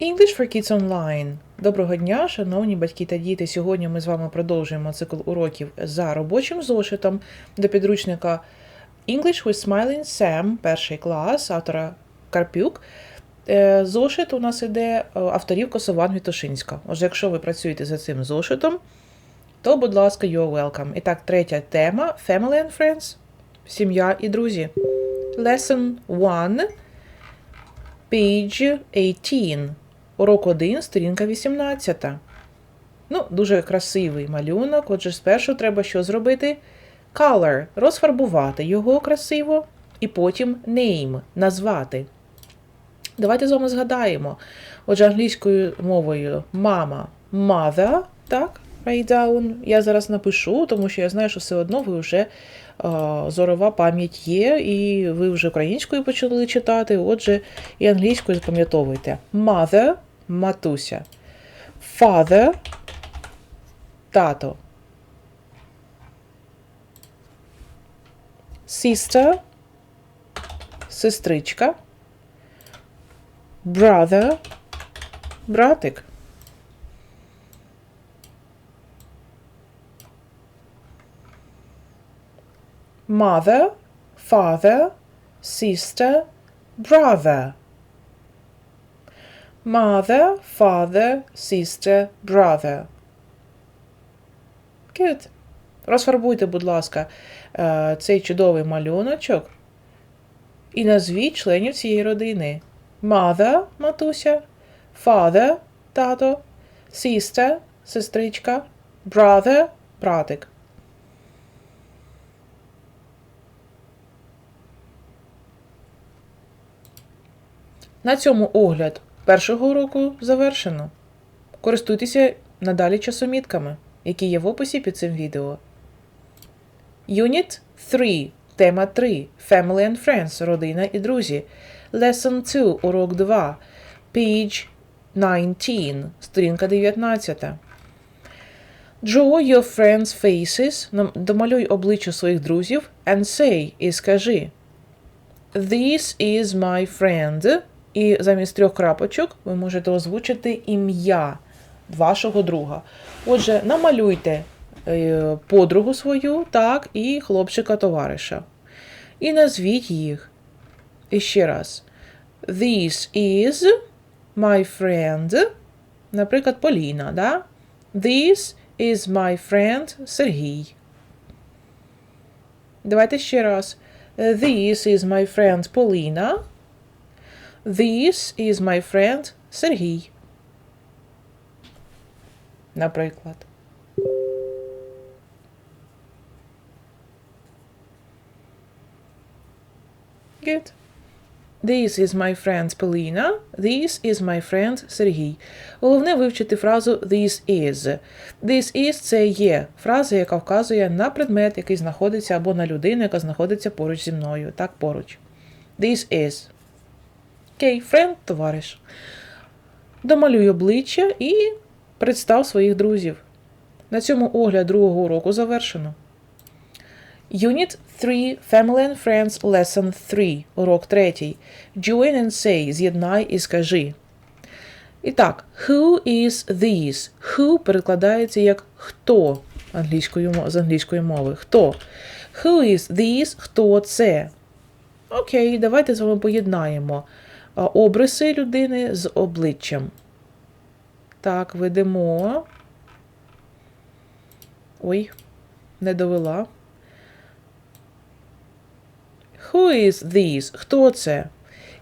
English for Kids Online. Доброго дня, шановні батьки та діти. Сьогодні ми з вами продовжуємо цикл уроків за робочим зошитом до підручника English with Smiling Sam, перший клас, автора Карпюк. Е, Зошит у нас іде е, авторів Косован Вітошинська. Отже, якщо ви працюєте за цим зошитом, то, будь ласка, you're welcome. І так, третя тема Family and Friends. Сім'я і друзі. Lesson 1, page 18. Урок 1, сторінка 18. Ну, дуже красивий малюнок. Отже, спершу треба що зробити? Color розфарбувати його красиво, і потім name назвати. Давайте з вами згадаємо. Отже, англійською мовою мама mother, так, write down. Я зараз напишу, тому що я знаю, що все одно ви вже е, зорова пам'ять є, і ви вже українською почали читати. Отже, і англійською запам'ятовуйте. Mother матуся. Father тато. Sister сестричка. Brother братик. Mother, father, sister, brother. Mother, father, sister, brother. Good. Розфарбуйте, будь ласка, е, цей чудовий малюночок і назвіть членів цієї родини. Mother – матуся, father – тато, sister – сестричка, brother – братик. На цьому огляд першого уроку завершено. Користуйтеся надалі часомітками, які є в описі під цим відео. Unit 3. Тема 3. Family and Friends. Родина і друзі. Lesson 2. Урок 2. Page 19. Сторінка 19. Draw your friends' faces. Домалюй обличчя своїх друзів and say і скажи. This is my friend. І замість трьох крапочок ви можете озвучити ім'я вашого друга. Отже, намалюйте е, подругу свою, так, і хлопчика-товариша. І назвіть їх. І ще раз. This is my friend. Наприклад, Поліна, да? This is my friend Сергій. Давайте ще раз. This is my friend Поліна. This is my friend Сергій. Наприклад. Good. This is my friend Поліна. This is my friend Сергій. Головне вивчити фразу this is. This is це є фраза, яка вказує на предмет, який знаходиться або на людину, яка знаходиться поруч зі мною. Так, поруч. This is. Окей, friend – товариш. Домалюй обличчя і представ своїх друзів. На цьому огляд другого уроку завершено. Unit 3 Family and Friends Lesson 3. Урок 3. Join and say. З'єднай і скажи. І так, who is this? Who перекладається як хто англійською, з англійської мови. Хто? Who is this? Хто це? Окей, давайте з вами поєднаємо обриси людини з обличчям. Так, ведемо. Ой, не довела. Who is this? Хто це?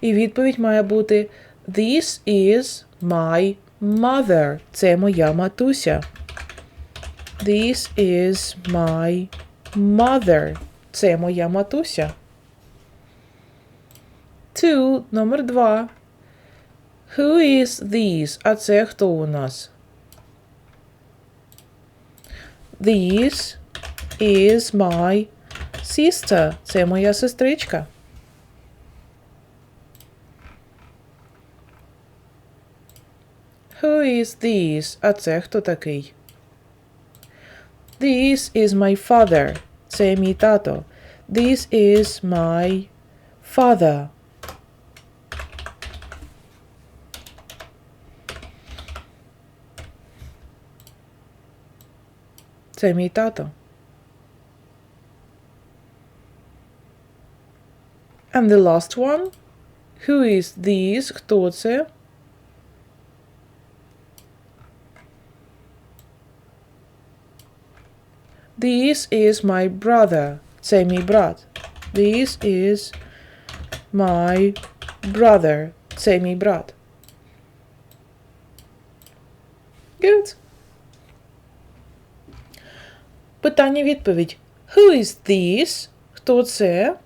І відповідь має бути This is my mother. Це моя матуся. This is my mother. Це моя матуся. Two, номер два. Who is this? А це хто у нас? This is my sister. Це моя сестричка. Who is this? А це хто такий? This is my father. Це мій тато. This is my father. Це мій тато. And the last one. Who is this? Хто це? This is my brother. Це мій брат. This is my brother. Це мій брат. Good. Питання відповідь. Who is this? Хто це?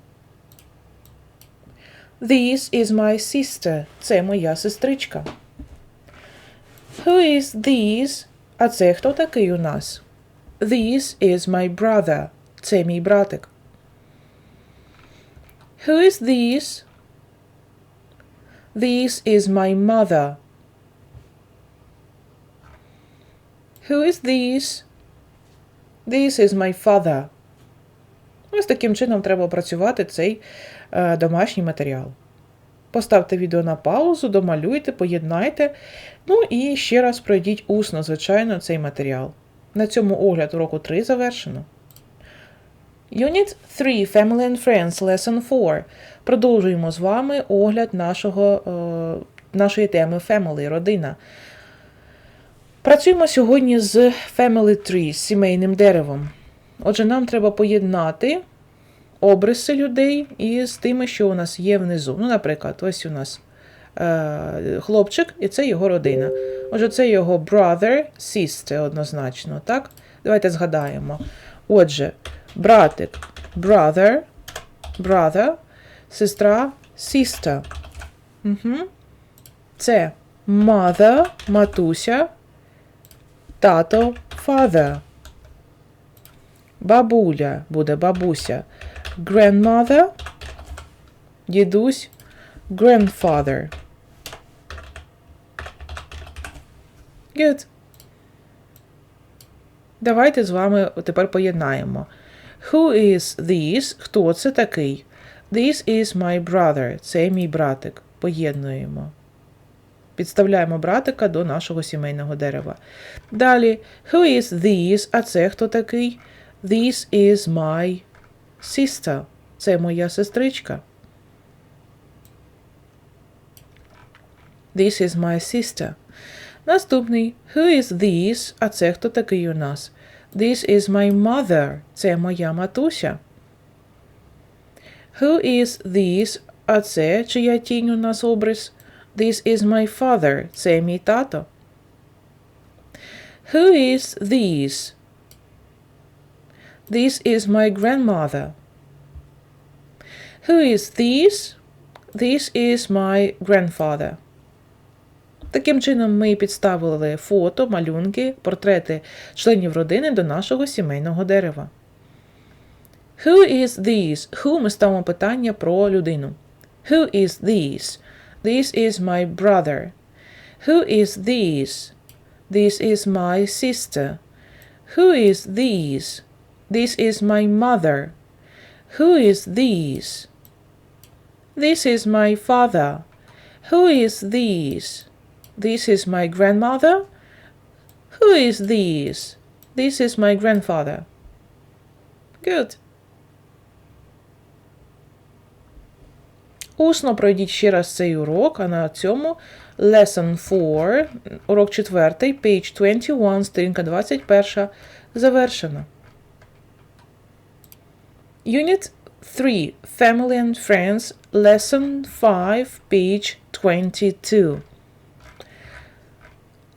This is my sister. Це моя сестричка. Who is this? А це хто такий у нас? This is my brother. Це мій братик. Who is this? This is my mother. Who is this? This is my father. Ось таким чином треба опрацювати цей е, домашній матеріал. Поставте відео на паузу, домалюйте, поєднайте. Ну і ще раз пройдіть усно, звичайно, цей матеріал. На цьому огляд уроку 3 завершено. Unit 3 Family and Friends Lesson 4. Продовжуємо з вами огляд нашого, е, нашої теми Family, родина. Працюємо сьогодні з Family Tree, з сімейним деревом. Отже, нам треба поєднати обриси людей із тими, що у нас є внизу. Ну, наприклад, ось у нас е, хлопчик, і це його родина. Отже, це його brother, sister однозначно. так? Давайте згадаємо. Отже, братик brother, brother, сестра sister. Угу. Це mother, матуся, тато father. Бабуля буде бабуся. Grandmother, дідусь, grandfather. Good. Давайте з вами тепер поєднаємо. Who is this? Хто це такий? This is my brother. Це мій братик. Поєднуємо. Підставляємо братика до нашого сімейного дерева. Далі, who is this? А це хто такий? This is my sister. Це моя сестричка. This is my sister. Наступний. Who is this? А це хто такий у нас? This is my mother. Це моя матуся. Who is this? А це чия тінь у нас обрис? This is my father. Це мій тато. Who is this? This is my grandmother. Who is this? This is my grandfather. Таким чином, ми підставили фото, малюнки, портрети членів родини до нашого сімейного дерева. Who is this? Who ми ставимо питання про людину. Who is this? This is my brother. Who is this? This is my sister. Who is this? This is my mother. Who is this? This is my father. Who is this? This is my grandmother. Who is this? This is my grandfather. Good. Усно пройдіть ще раз цей урок, а на цьому Lesson 4, урок 4, page 21, сторінка 21, завершено. Unit 3, Family and Friends, Lesson 5, page 22.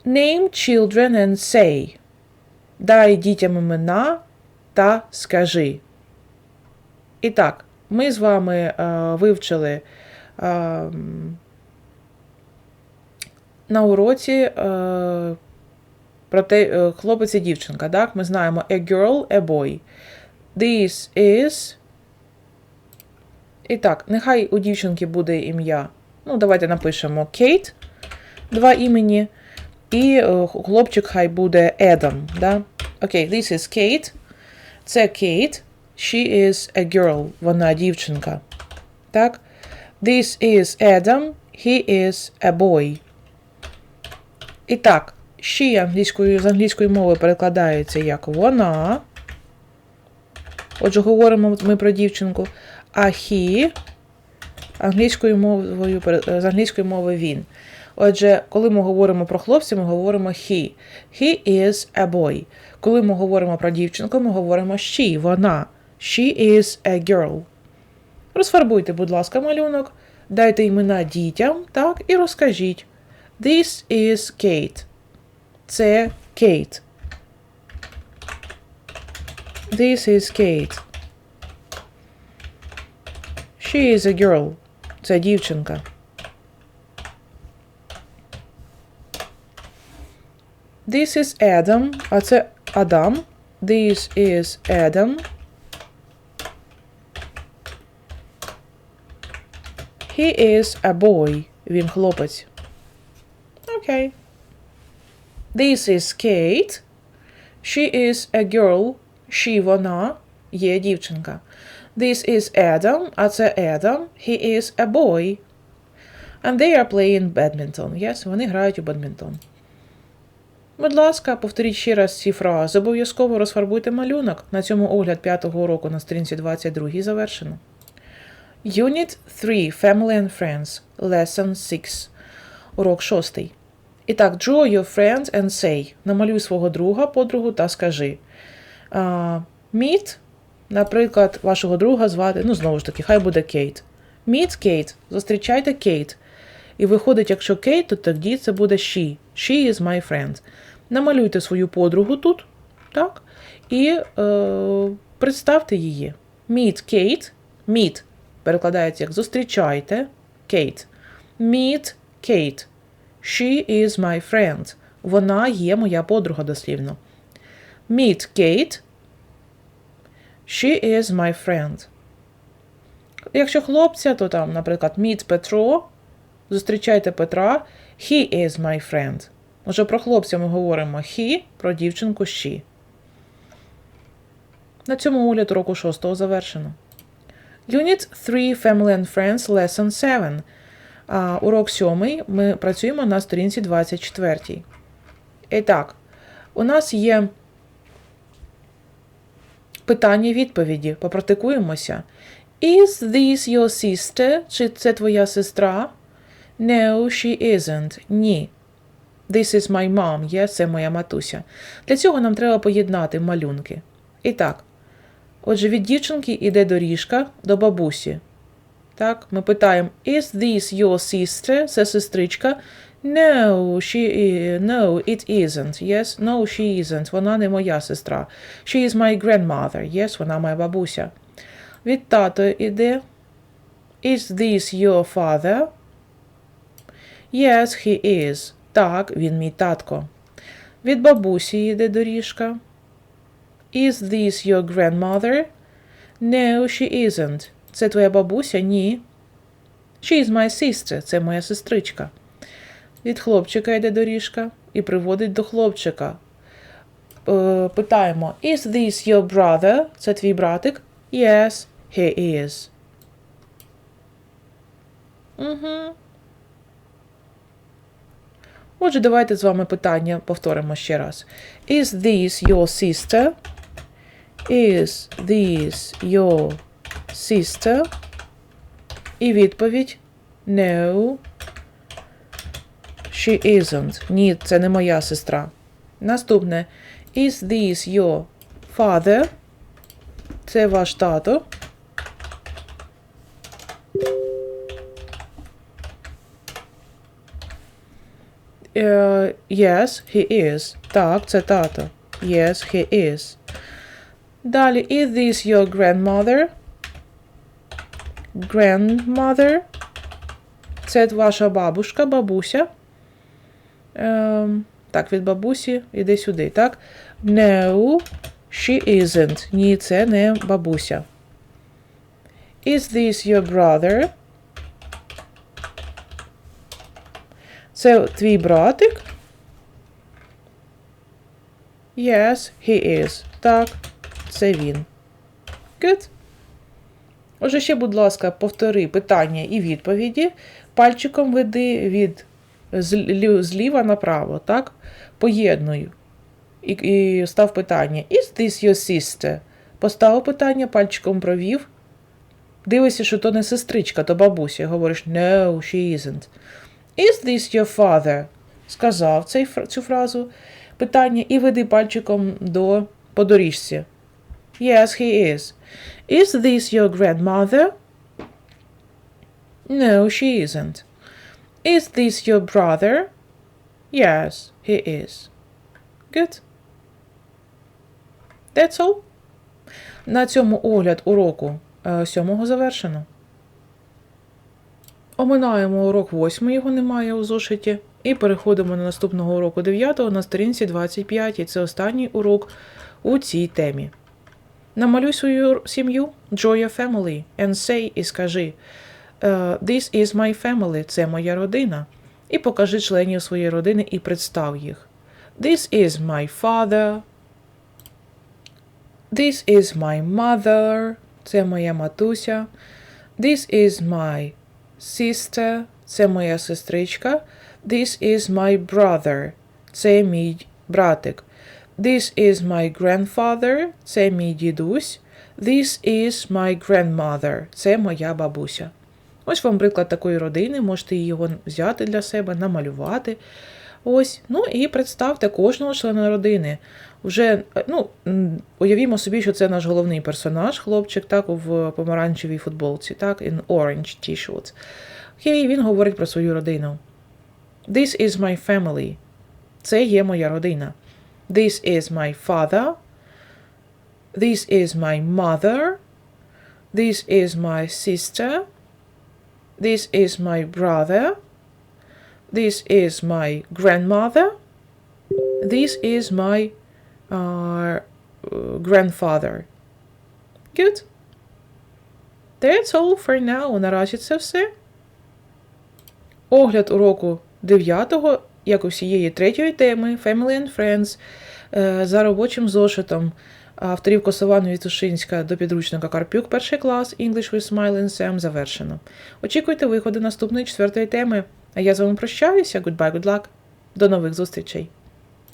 Name children and say. Дай дітям імена та скажи. І так, ми з вами е, вивчили е, на уроці е, про те, хлопець і дівчинка. Так? Ми знаємо a girl, a boy. This is. І так, нехай у дівчинки буде ім'я. Ну, давайте напишемо Кейт. Два імені. І хлопчик хай буде Едам. Да? Окей, okay, this is Kate. Це Кейт. She is a girl. Вона дівчинка. Так? This is Adam. He is a boy. І так, She англійською, з англійської мови перекладається як вона. Отже, говоримо ми про дівчинку. А he англійською мовою, з англійської мови він. Отже, коли ми говоримо про хлопця, ми говоримо he. He is a boy. Коли ми говоримо про дівчинку, ми говоримо she, вона. She is a girl. Розфарбуйте, будь ласка, малюнок, дайте імена дітям, так, і розкажіть. This is Kate. Це Кейт. This is Kate. She is a girl. Це дівчинка. This is Adam. А це Адам. This is Adam. He is a boy. Він хлопець. Окей. This is Kate. She is a girl. She вона є дівчинка. This is Adam, а це Adam. He is a boy. And they are playing badminton. Yes, вони грають у бадмінтон. Будь ласка, повторіть ще раз ці фрази. Обов'язково розфарбуйте малюнок. На цьому огляд п'ятого уроку на сторінці 22 завершено. Unit 3 Family and Friends. Lesson 6. Урок 6. І так, draw your friends and say. Намалюй свого друга, подругу та скажи. Uh, meet, наприклад, вашого друга звати, ну, знову ж таки, хай буде Кейт. Meet Kate. Зустрічайте Кейт. І виходить, якщо Кейт, то тоді це буде she. She is my friend. Намалюйте свою подругу тут, так? І е, представте її. Meet Kate. Meet перекладається як зустрічайте Кейт. Meet Kate. She is my friend. Вона є моя подруга дослівно. Meet Kate. She is my friend. Якщо хлопця, то там, наприклад, meet Петро. Зустрічайте Петра. He is my friend. Отже, про хлопця ми говоримо he, про дівчинку she. На цьому огляд року 6 завершено. Unit 3 Family and Friends Lesson 7. А, урок 7. Ми працюємо на сторінці 24. І так, у нас є питання-відповіді. Попрактикуємося. Is this your sister? Чи це твоя сестра? No, she isn't. Ні. This is my mom. Є, це моя матуся. Для цього нам треба поєднати малюнки. І так. Отже, від дівчинки йде доріжка до бабусі. Так, ми питаємо: Is this your sister? Це сестричка. No, she no, it isn't. Yes, no, she isn't. Вона не моя сестра. She is my grandmother. Yes, вона моя бабуся. Від тато іде. Is this your father? Yes, he is. Так, він мій татко. Від бабусі йде доріжка. Is this your grandmother? No, she isn't. Це твоя бабуся? Ні. She is my sister. Це моя сестричка. Від хлопчика йде доріжка і приводить до хлопчика. Е, питаємо: Is this your brother? Це твій братик? Yes, he is. Угу. Отже, давайте з вами питання повторимо ще раз. Is this your sister? Is this your sister? І відповідь No. She isn't. Ні, це не моя сестра. Наступне. Is this your father? Це ваш тато. Е, yes, he is. Так, це тато. Yes, he is. Далі, is this your grandmother? Grandmother. Це ваша бабушка, бабуся. Ем, так, від бабусі іди сюди, так? No, she isn't. Ні, це не бабуся. Is this your brother? Це твій братик? Yes, he is. Так, це він. Good. Отже, ще, будь ласка, повтори питання і відповіді. Пальчиком веди від зліва направо, так? Поєдную. І, і став питання: Is this your sister? Поставив питання, пальчиком провів. Дивишся, що то не сестричка, то бабуся. Говориш No, she isn't. Is this your father? Сказав цей, цю фразу питання і веди пальчиком до по доріжці. Yes, he is. Is this your grandmother? No, she isn't. Is this your brother? Yes, he is. Good. That's all. На цьому огляд уроку е, сьомого завершено. Оминаємо урок восьмий, його немає у зошиті. І переходимо на наступного уроку 9 на сторінці 25. І це останній урок у цій темі. Намалюй свою сім'ю Draw your family and say і скажи е, This is my family, це моя родина. І покажи членів своєї родини і представ їх. This is my father. This is my mother. Це моя матуся. This is my sister. Це моя сестричка. This is my brother. Це мій братик. This is my grandfather. Це мій дідусь. This is my grandmother. Це моя бабуся. Ось вам приклад такої родини. Можете його взяти для себе, намалювати. Ось, ну і представте кожного члена родини. Вже, ну, уявімо собі, що це наш головний персонаж, хлопчик, так, в помаранчевій футболці, так, in orange t-shirts. Окей, він говорить про свою родину. This is my family. Це є моя родина. This is my father. This is my mother. This is my sister. This is my brother. This is my grandmother. This is my uh, grandfather. Good. That's all for now. Наразі це все. Огляд уроку 9, як усієї третьої теми Family and Friends е, за робочим зошитом авторів Косован Вітушинська до підручника Карпюк, перший клас English with Smile and Sam завершено. Очікуйте виходу наступної четвертої теми. А я з вами прощаюся. Goodbye, good luck. До нових зустрічей.